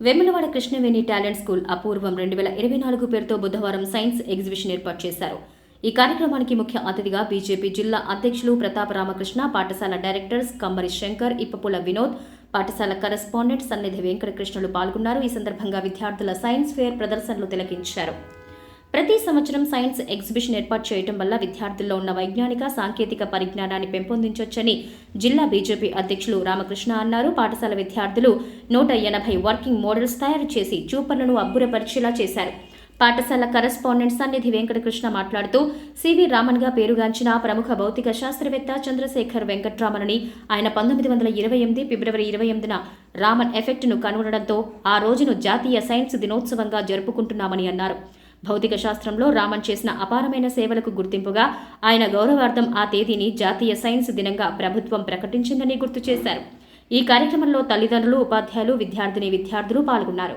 Vemulawada Krishnaveni talent school అపూర్వం రెండు వేల ఇరవై నాలుగు పేరుతో బుధవారం సైన్స్ ఎగ్జిబిషన్ ఏర్పాటు చేశారు. ఈ కార్యక్రమానికి ముఖ్య అతిథిగా బీజేపీ జిల్లా అధ్యక్షులు ప్రతాప రామకృష్ణ పాఠశాల డైరెక్టర్స్ కమ్మరి శంకర్ ఇప్పపుల వినోద్ పాఠశాల కరెస్పాండెంట్ సన్నిధి వెంకటకృష్ణులు పాల్గొన్నారు. ఈ సందర్భంగా విద్యార్థుల సైన్స్ ఫేర్ ప్రదర్శనలు తిలకించారు. ప్రతి సంవత్సరం సైన్స్ ఎగ్జిబిషన్ ఏర్పాటు చేయడం వల్ల విద్యార్థుల్లో ఉన్న వైజ్ఞానిక సాంకేతిక పరిజ్ఞానాన్ని పెంపొందించొచ్చని జిల్లా బీజేపీ అధ్యక్షులు రామకృష్ణ అన్నారు. పాఠశాల విద్యార్థులు నూట ఎనభై వర్కింగ్ మోడల్స్ తయారు చేసి చూపర్లను అబ్బురపరిచేలా చేశారు. పాఠశాల కరెస్పాండెంట్ సన్నిధి వెంకటకృష్ణ మాట్లాడుతూ సివి రామన్గా పేరుగాంచిన ప్రముఖ భౌతిక శాస్త్రవేత్త చంద్రశేఖర్ వెంకట్రామన్ని ఆయన పంతొమ్మిది వందల ఇరవై ఎనిమిది ఫిబ్రవరి ఇరవై ఎనిమిదిన రామన్ ఎఫెక్ట్ను కనుగొనడంతో ఆ రోజును జాతీయ సైన్స్ దినోత్సవంగా జరుపుకుంటున్నామని అన్నారు. భౌతిక శాస్త్రంలో రామన్ చేసిన అపారమైన సేవలకు గుర్తింపుగా ఆయన గౌరవార్థం ఆ తేదీని జాతీయ సైన్స్ దినంగా ప్రభుత్వం ప్రకటించిందని గుర్తు చేశారు. ఈ కార్యక్రమంలో తల్లిదండ్రులు ఉపాధ్యాయులు విద్యార్థిని విద్యార్థులు పాల్గొన్నారు.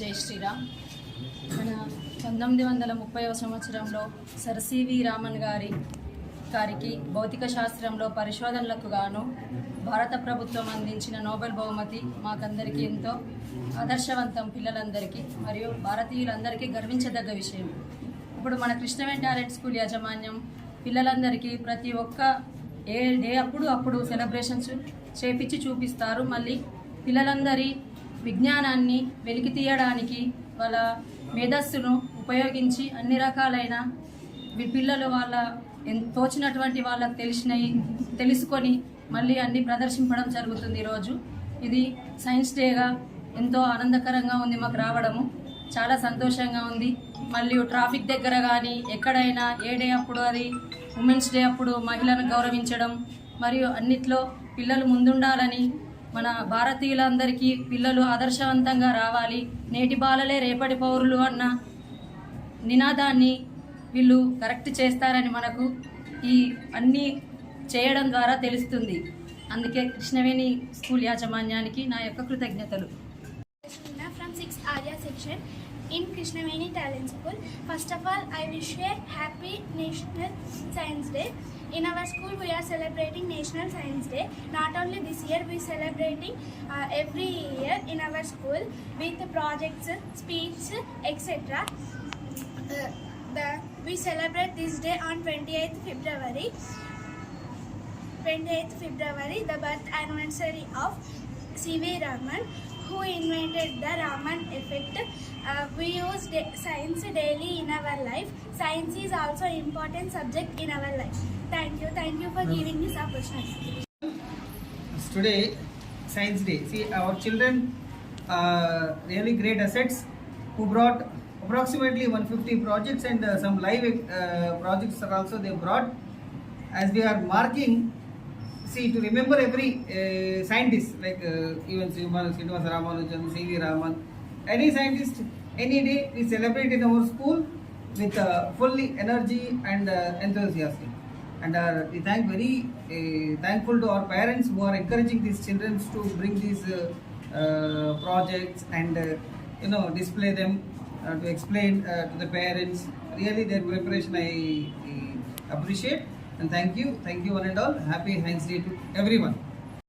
జై శ్రీరామ్. మన పంతొమ్మిది వందల ముప్పైవ సంవత్సరంలో సరసివి రామన్ గారి గారికి భౌతిక శాస్త్రంలో పరిశోధనలకు గాను భారత ప్రభుత్వం అందించిన నోబెల్ బహుమతి మాకందరికీ ఎంతో ఆదర్శవంతం పిల్లలందరికీ మరియు భారతీయులందరికీ గర్వించదగ్గ విషయం. ఇప్పుడు మన కృష్ణవేన్ టాలెంట్ స్కూల్ యాజమాన్యం పిల్లలందరికీ ప్రతి ఒక్క ఏ డే అప్పుడు అప్పుడు సెలబ్రేషన్స్ చేపించి చూపిస్తారు. మళ్ళీ పిల్లలందరి విజ్ఞానాన్ని వెలికి తీయడానికి వాళ్ళ మేధస్సును ఉపయోగించి అన్ని రకాలైన పిల్లలు వాళ్ళ తోచినటువంటి వాళ్ళకు తెలిసినవి తెలుసుకొని మళ్ళీ అన్ని ప్రదర్శించడం జరుగుతుంది ఈరోజు. ఇది సైన్స్ డేగా ఎంతో ఆనందకరంగా ఉంది మాకు రావడము. చాలా సంతోషంగా ఉంది. మళ్ళీ ట్రాఫిక్ దగ్గర కానీ ఎక్కడైనా ఏ డే అప్పుడు అది ఉమెన్స్ డే అప్పుడు మహిళను గౌరవించడం మరియు అన్నిట్లో పిల్లలు ముందుండాలని మన భారతీయులందరికీ పిల్లలు ఆదర్శవంతంగా రావాలి. నేటి బాలలే రేపటి పౌరులు అన్న నినాదాన్ని వీళ్ళు కరెక్ట్ చేస్తారని మనకు ఈ అన్నీ చేయడం ద్వారా తెలుస్తుంది. అందుకే కృష్ణవేణి స్కూల్ యాజమాన్యానికి నా యొక్క కృతజ్ఞతలు. From six Arya section. In Krishnaveni Talent School. First of all, I wish you a happy National Science Day. In our school, we are celebrating National Science Day. Not only this year, we are celebrating uh, every year in our school with projects, speeches, etc. Uh, the, we celebrate this day on 28th February. 28th February, the birth anniversary of C.V. Raman, who invented the Raman effect. Uh, we use science daily in our life. Science is also important subject in our life. Thank you. Thank you for giving this opportunity. today science day see our children uh, really great assets who brought approximately 150 projects and uh, some live uh, projects are also they brought as we are marking see to remember every uh, scientist like uh, even Srinivasa Ramanujan, C.V. Raman, any scientist, any day we celebrate in our school with uh, fully energy and uh, enthusiasm. And uh, we thank very uh, thankful to our parents who are encouraging these children to bring these uh, uh, projects and uh, you know display them uh, to explain uh, to the parents. Really, their preparation I, I appreciate and thank you, thank you one and all. Happy Science Day to everyone.